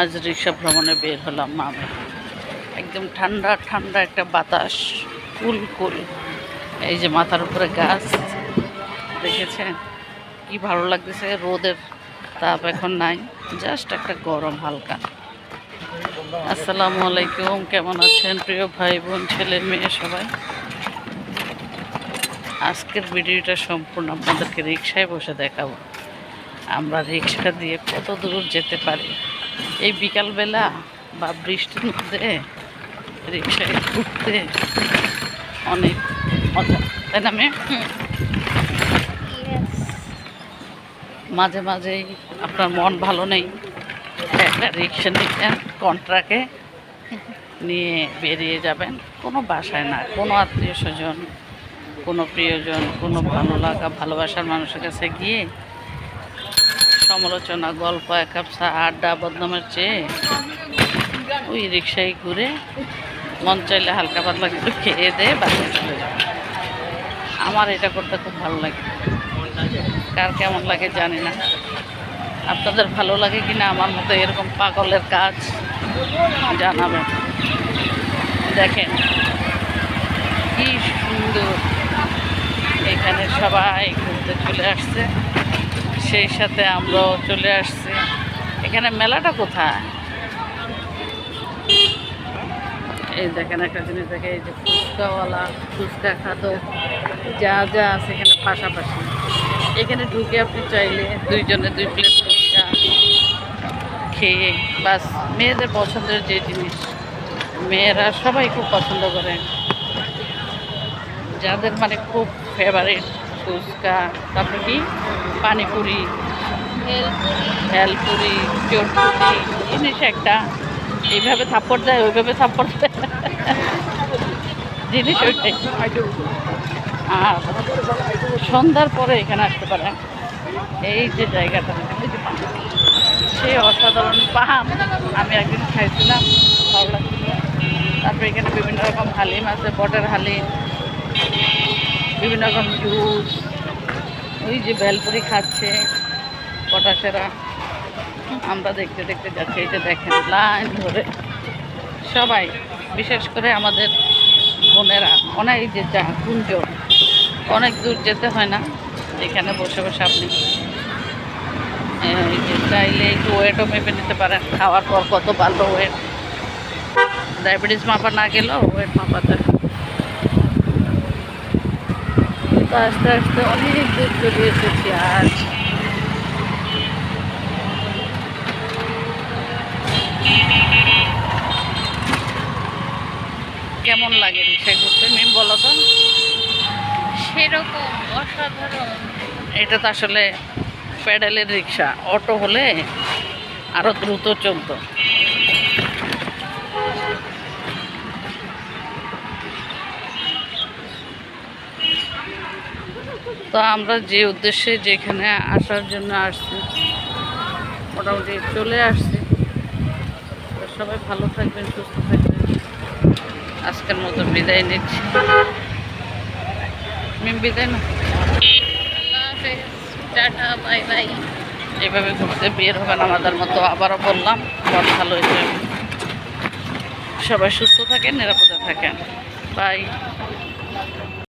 আজ রিক্সা ভ্রমণে বের হলাম আমি। একদম ঠান্ডা ঠান্ডা একটা বাতাস, কুল কুল। এই যে মাথার উপরে গাছ, দেখেছেন? কি ভালো লাগতেছে, রোদের তাপ এখন নাই জাস্ট একটা গরম হালকা। আসসালামু আলাইকুম, কেমন আছেন প্রিয় ভাই বোন, ছেলে, মেয়ে, সবাই? আজকের ভিডিওটা সম্পূর্ণ আপনাদেরকে রিক্সায় বসে দেখাবো। আমরা রিক্সা দিয়ে কত দূর যেতে পারি? এই বিকালবেলা বা বৃষ্টির মধ্যে রিক্সায় ঘুরতে অনেক মজা। তাই না মাঝে মাঝেই আপনার মন ভালো নেই, একটা রিক্সা নিতেন কন্ট্রাকে নিয়ে বেরিয়ে যাবেন। কোনো বাসায় না, কোনো আত্মীয় স্বজন, কোনো প্রিয়জন, কোনো ভালো লাগা, ভালোবাসার মানুষের কাছে গিয়ে সমালোচনা, গল্প, এক কাপ চা আড্ডা, বদনামের চেয়ে ওই রিক্সায় ঘুরে মন চাইলে হালকা পাতলা কিছু খেয়ে দিয়ে বাসায় চলে আমার এটা করতে খুব ভালো লাগে। কার কেমন লাগে জানি না। আপনাদের ভালো লাগে কি না আমার মতো এরকম পাগলের কাজ? জানাবেন। দেখেন কি সুন্দর এখানে সবাই ঘুরতে চলে আসছে। সেই সাথে আমরাও চলে আসছি। এখানে মেলাটা কোথায়? এই দেখেন একটা জিনিস দেখে, এই যে ফুচকাওয়ালা, ফুচকা খাদক যা যা আছে এখানে পাশাপাশি। এখানে ঢুকে আপনি চাইলে দুইজনে দুই প্লেট ফুচকা খেয়ে, বাস মেয়েদের পছন্দের যে জিনিস, মেয়েরা সবাই খুব পছন্দ করে। যাদের মানে খুব ফেভারিট ফুচকা, তারপরে কি? পানিপুরি, ভেলপুরি চটপুরি জিনিস একটা। এইভাবে থাপ্পড় দেয়, ওইভাবে থাপ্পড় দেয়। জিনিস ওইটাই। আর সন্ধ্যার পরে এখানে আসতে পারেন এই যে জায়গাটা সে অসাধারণ পাহাড়। আমি একদিন খাইছিলাম, ভালো লাগছিল। তারপরে এখানে বিভিন্ন রকম হালিম আছে, বটের হালিম। বিভিন্ন রকম জুস ওই যে ভেলপুরি খাচ্ছে পটাশেরা আমরা দেখতে দেখতে যাচ্ছি, এই যে দেখেন, লাইন ধরে। সবাই, বিশেষ করে আমাদের বোনেরা, অনেক যে চা কুঞ্জ অনেক দূর যেতে হয় না, এখানে বসে বসে আপনি যে চাইলে একটু ওয়েটও মেপে নিতে পারেন, খাওয়ার পর কত ভালো ওয়েট। ডায়াবেটিস মাপা না গেলেও ওয়েট মাপা যায় তো আস্তে আস্তে অনেক দূর চলে এসেছি আজ কেমন লাগে রিক্সায় ঘুরতে মিম বলো তো। সেরকম অসাধারণ। এটা তো আসলে প্যাডেলের রিক্সা। অটো হলে আরও দ্রুত চলতো। তো আমরা যে উদ্দেশ্যে যেখানে আসার জন্য আসছি, মোটামুটি চলে আসছি। সবাই ভালো থাকবেন, সুস্থ থাকবেন। আজকের মতো বিদায় নিচ্ছি। বিদায় না এভাবে ঘুরতে বের হবেন আমাদের মতো, আবারও বললাম মন ভালো সবাই সুস্থ থাকেন, নিরাপদে থাকেন। বাই।